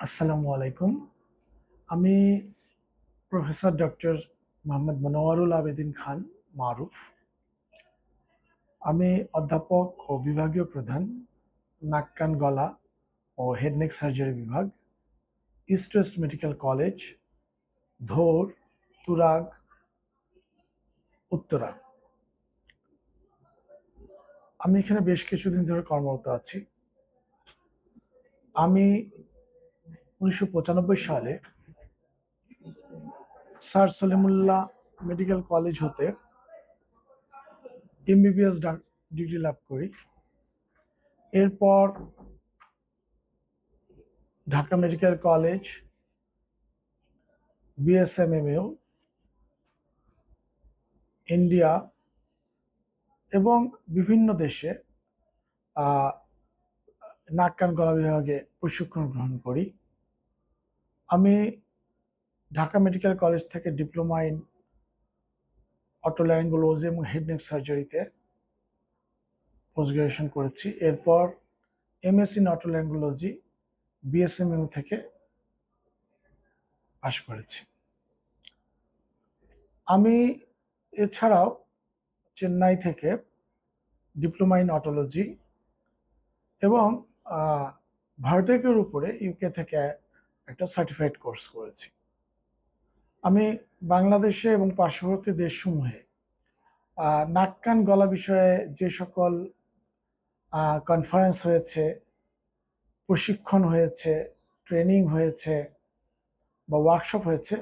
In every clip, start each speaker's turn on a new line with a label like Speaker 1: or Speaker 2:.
Speaker 1: আসসালামু আলাইকুম। আমি প্রফেসর ডক্টর মোহাম্মদ মনোয়ারুল আবেদিন খান মারুফ। আমি অধ্যাপক ও বিভাগীয় প্রধান নাক কান গলা ও হেড নেক সার্জারি বিভাগ, east west medical college, Dhour, Turag, Uttara. আমি এখানে বেশ কিছুদিন ধরে কর্মরত আছি। আমি উনিশশো পঁচানব্বই সালে স্যার সলিমুল্লাহ মেডিকেল কলেজ হতে এমবিবিএস ডিগ্রি লাভ করি। এরপর Dhaka medical college BSMMU India এবং বিভিন্ন দেশে নাক কান গলা বিভাগে প্রশিক্ষণ গ্রহণ করি। আমি ঢাকা মেডিকেল কলেজ থেকে ডিপ্লোমা ইন অটোল্যারিঙ্গোলজি এবং হেড নেক সার্জারিতে পোস্ট গ্রাজুয়েশন করেছি। এরপর এমএস ইন অটোল্যারিঙ্গোলজি বিএসএমইউ থেকে পাশ করেছি। আমি এছাড়াও চেন্নাই থেকে ডিপ্লোমা ইন অটোলজি এবং ভার্টেকের উপরে ইউকে থেকে একটা সার্টিফাইড কোর্স করেছি। আমি বাংলাদেশে এবং পার্শ্ববর্তী দেশসমূহে নাক কান গলা বিষয়ে যে সকল কনফারেন্স হয়েছে, প্রশিক্ষণ হয়েছে ট্রেনিং হয়েছে বা ওয়ার্কশপ হয়েছে,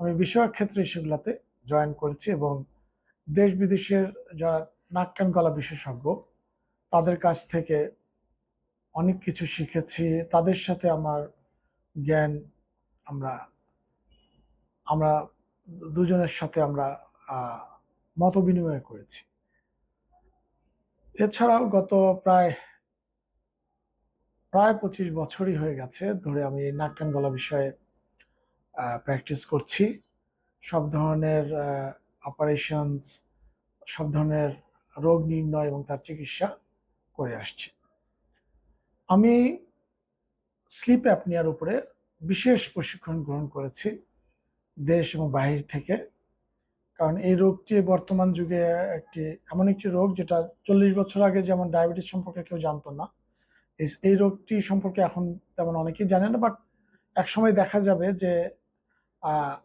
Speaker 1: আমি বিষয়ক ক্ষেত্রে সেগুলোতে জয়েন করেছি এবং দেশ বিদেশের যারা নাক কান গলা বিশেষজ্ঞ, তাদের কাছ থেকে অনেক কিছু শিখেছি। তাদের সাথে আমার জ্ঞান আমরা আমরা দুজনের সাথে আমরা মত বিনিময় করেছি। এছাড়াও গত প্রায় প্রায় পঁচিশ বছরই হয়ে গেছে ধরে আমি কান গলা বিষয়ে প্র্যাকটিস করছি। সব ধরনের অপারেশনস সব ধরনের রোগ নির্ণয় এবং তার চিকিৎসা করে আসছি। আমি স্লিপ অ্যাপনিয়ার উপরে বিশেষ প্রশিক্ষণ গ্রহণ করেছি দেশ এবং বাহির থেকে। কারণ এই রোগটি বর্তমান যুগে একটি, এমন একটি রোগ যেটা চল্লিশ বছর আগে যেমন ডায়াবেটিস সম্পর্কে কেউ জানতো না। এই- রোগটি সম্পর্কে এখন তেমন অনেকেই জানে না বাট একসময় দেখা যাবে যে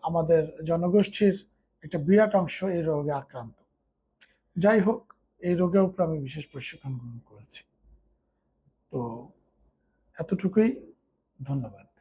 Speaker 1: আমাদের জনগোষ্ঠীর একটা বিরাট অংশ এই রোগে আক্রান্ত। যাই হোক, এই রোগের উপর আমি বিশেষ প্রশিক্ষণ গ্রহণ করেছি। তো, এতটুকুই। ধন্যবাদ।